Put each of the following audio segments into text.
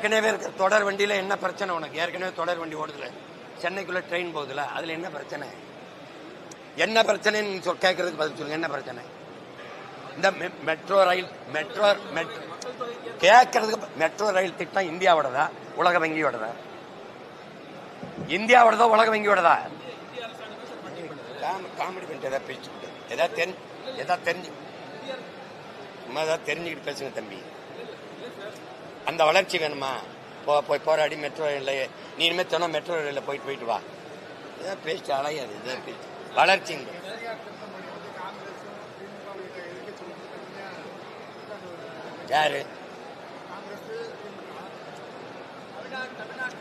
ஏற்கனவே இருக்க தொடர் வண்டியில என்ன பிரச்சனை உனக்கு? ஏற்கனவே தொடர் வண்டி ஓடுதுல. சென்னைக்குள்ள ட்ரெயின் போகுதுல அதுல என்ன பிரச்சனை? என்ன பிரச்சனைன்னு சொல் கேட்கறதுக்கு பதில் சொல்லுங்க என்ன பிரச்சனை? இந்த மெட்ரோ ரயில் மெட்ரோ மெட்ரோ கேட்கறதுக்கு மெட்ரோ ரயில் திட்டம் இந்தியாவோடதா? உலக வங்கியோடதா? இந்தியாவோடதா உலக வங்கியோடதா? தான் காமெடி பண்ணிட்டு ஏதாவது பேசிக்கிட்டு ஏதாவது தெரிஞ்சு எதாவது தெரிஞ்சு சும்மா ஏதாவது தெரிஞ்சுக்கிட்டு பேசுங்க தம்பி. அந்த வளர்ச்சி வேணுமா? போ போய் போராடி மெட்ரோ ரயிலில் நீ இனிமேல் சொன்னா மெட்ரோ ரயிலில் போயிட்டு போயிட்டு வா. இதான் பேசிட்டு அலையாது இதான் பேச்சு. வளர்ச்சிங்க யாரு?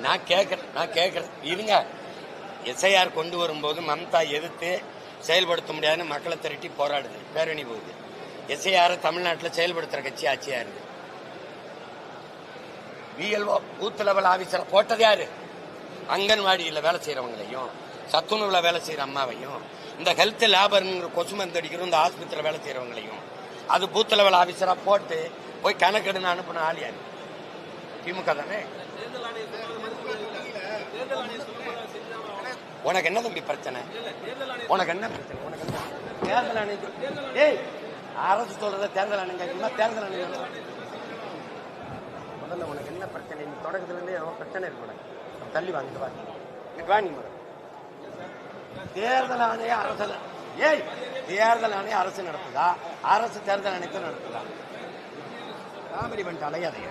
நான் கேட்கறேன் நான் கேட்கறேன். இருங்க. எஸ்ஐஆர் கொண்டு வரும்போது மம்தா எதிர்த்து செயல்படுத்த முடியாதுன்னு மக்களை திரட்டி போராடுது. பேரணி போகுது. எஸ்ஐஆரை தமிழ்நாட்டில் செயல்படுத்துகிற கட்சி ஆட்சியாக இருக்குது பிஎல்ஓ பூத் லெவல் ஆபீசர் போட்டது யாரு? அங்கன்வாடியில் வேலை செய்யறவங்களையும் சத்துணவுல வேலை செய்யற அம்மாவையும் இந்த ஹெல்த் லேபர்ங்கிற கொசு மருந்து அடிக்கிறோம் இந்த ஆஸ்பத்திரியில் வேலை செய்யறவங்களையும் அது பூத் லெவல் ஆபீசரா போட்டு போய் கணக்கெடுன்னு அனுப்பின ஆள் யாரு? திமுக தானே? உனக்கு என்ன தம்பி பிரச்சனை? உனக்கு என்ன பிரச்சனை? உனக்கு என்ன? தேர்தல் ஆணையம் ஏய் அரசு சொல்றத தேர்தல் ஆணையம் கேட்கணுமா தேர்தல் ஆணையம் முதல்ல உனக்கு என்ன பிரச்சனை? நீ தொடக்கத்துலேருந்தே ஏதோ பிரச்சனை இருக்கு உனக்கு. தள்ளி வாங்கிட்டு வா இங்கிட்டு வா நீ முதல்ல. தேர்தல் ஆணைய அரசு ஏய் தேர்தல் ஆணைய அரசு நடத்துதா? அரசு தேர்தல் ஆணையத்தை நடத்துதா? காமெடி பண்ணிட்டு அலையாதைய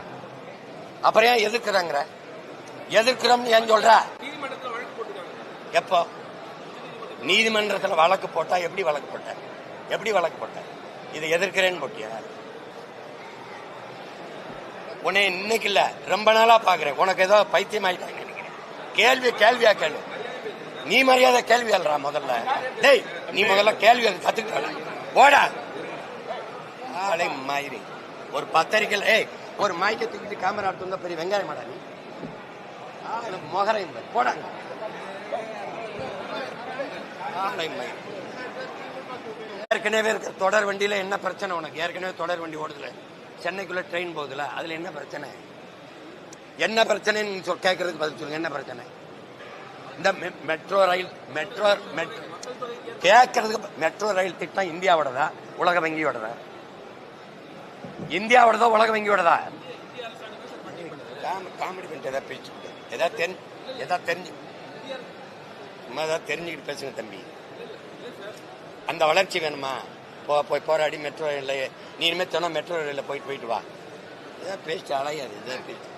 அப்புறம் ஏன் எதிர்க்கிறாங்கிற? எதிர்க்கிறோம்னு ஏன் சொல்ற? எப்போ? நீதிமன்றத்துல வழக்கு போட்டா எப்படி வழக்கு போட்ட? எப்படி வழக்கு போட்ட? இதை எதிர்க்கிறேன்னு போட்டியா? உன்னை இன்னைக்கு இல்ல ரொம்ப நாளா பாக்குறேன். உனக்கு ஏதோ பைத்தியம் ஆயிட்டாங்க நினைக்கிறேன். கேள்வி கேள்வியா கேளு. நீ மரியாதை கேள்வி அல்றா முதல்ல. டேய் நீ முதல்ல கேள்வி அது கத்துக்கிட்ட போடா. ஆளே மாயிரி. ஒரு பத்திரிக்கையில் ஏய் ஒரு மைக்கை தூக்கிட்டு கேமரா எடுத்து வந்தா பெரிய வெங்காயம் மாடா நீ. ஆளு மொகரையும் போடாங்க ஆளை மயிரி. ஏற்கனவே இருக்க தொடர் வண்டியில என்ன பிரச்சனை உனக்கு? ஏற்கனவே தொடர் வண்டி ஓடுதுல. சென்னைக்குள்ள ட்ரெயின் போகுதுல அதுல என்ன பிரச்சனை? என்ன பிரச்சனைன்னு சொல் கேட்கறதுக்கு பதில் சொல்லுங்க என்ன பிரச்சனை? இந்த மெட்ரோ ரயில் மெட்ரோ மெட்ரோ கேட்கறதுக்கு மெட்ரோ ரயில் திட்டம் இந்தியாவோடதா? உலக வங்கியோடதா? இந்தியாவோடதா உலக வங்கியோடதா? தான் காமெடி பண்ணிட்டு எதாவது பேசிட்டு ஏதாவது தெரிஞ்சு ஏதாவது தெரிஞ்சு சும்மா ஏதாவது தெரிஞ்சுக்கிட்டு பேசுங்க தம்பி. அந்த வளர்ச்சி வேணுமா? போய் போராடி மெட்ரோ ரயிலில் நீ இனிமேல் தினம் மெட்ரோ ரயிலில் போயிட்டு போயிட்டு வா. இதான் பேசிட்டு அலையாது இதான் பேச்சு.